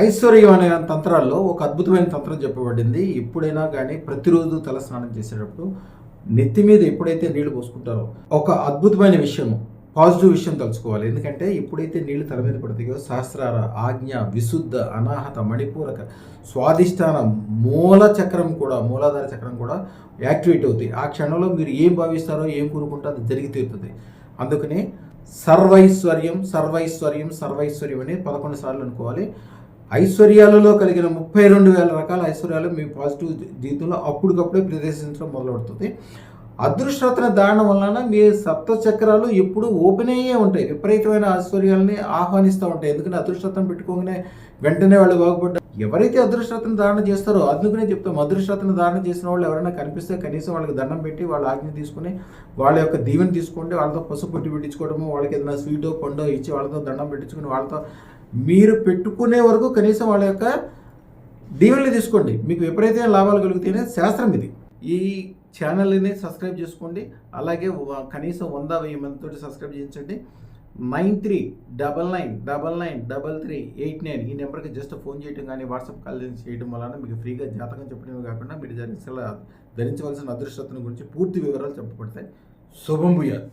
ఐశ్వర్యం అనే తంత్రాల్లో ఒక అద్భుతమైన తంత్రం చెప్పబడింది. ఎప్పుడైనా కానీ ప్రతిరోజు తల స్నానం చేసేటప్పుడు నెత్తి మీద ఎప్పుడైతే నీళ్ళు పోసుకుంటారో ఒక అద్భుతమైన విషయం పాజిటివ్ విషయం తలుచుకోవాలి. ఎందుకంటే ఎప్పుడైతే నీళ్ళు తల మీద పడతాయో సహస్రార ఆజ్ఞ విశుద్ధ అనాహత మణిపూరక స్వాధిష్టాన మూల చక్రం కూడా మూలాధార చక్రం కూడా యాక్టివేట్ అవుతాయి. ఆ క్షణంలో మీరు ఏం భావిస్తారో ఏం కోరుకుంటారో అది జరిగి తీరుతుంది. అందుకని సర్వైశ్వర్యం సర్వైశ్వర్యం సర్వైశ్వర్యం అని పదకొండు సార్లు అనుకోవాలి. ఐశ్వర్యాలలో కలిగిన ముప్పై రెండు వేల రకాల ఐశ్వర్యాలు మీ పాజిటివ్ జీవితంలో అప్పటికప్పుడే ప్రదర్శించడం మొదలవుతుంది అదృష్టరత్న దానం వలన మీ సప్త చక్రాలు ఎప్పుడు ఓపెన్ అయ్యే ఉంటాయి. విపరీతమైన ఐశ్వర్యాలని ఆహ్వానిస్తూ ఉంటాయి. ఎందుకంటే అదృష్టరత్నం పెట్టుకోగానే వెంటనే వాళ్ళు బాగుపడ్డారు ఎవరైతే అదృష్టరత్న ధారణ చేస్తారో అందుకనే చెప్తాం అదృష్టరత్న ధారణ చేసిన వాళ్ళు ఎవరైనా కనిపిస్తే కనీసం వాళ్ళకి దండం పెట్టి వాళ్ళ ఆజ్ఞ తీసుకుని వాళ్ళ యొక్క దీవెన తీసుకోండి. వాళ్ళతో పసుపు పెట్టి పెట్టించుకోవడము వాళ్ళకి ఏదైనా స్వీటో పండో ఇచ్చి వాళ్ళతో దండం పెట్టించుకుని వాళ్ళతో మీరు పెట్టుకునే వరకు కనీసం వాళ్ళ యొక్క దీవెనలు తీసుకోండి. మీకు ఎప్పుడైతే లాభాలు కలిగితేనే శాస్త్రం ఇది. ఈ ఛానల్ని సబ్స్క్రైబ్ చేసుకోండి. అలాగే కనీసం వంద వెయ్యి మందితో సబ్స్క్రైబ్ చేయించండి. Nine three double nine double nine double three eight nine ఈ నెంబర్కి జస్ట్ ఫోన్ చేయడం కానీ వాట్సాప్ కాల్ చేయడం వలన మీకు ఫ్రీగా జాతకం చెప్పడమే కాకుండా మీరు ధరించాల ధరించవలసిన అదృష్టతను గురించి పూర్తి వివరాలు చెప్పబడతాయి. శుభం భూయాత్.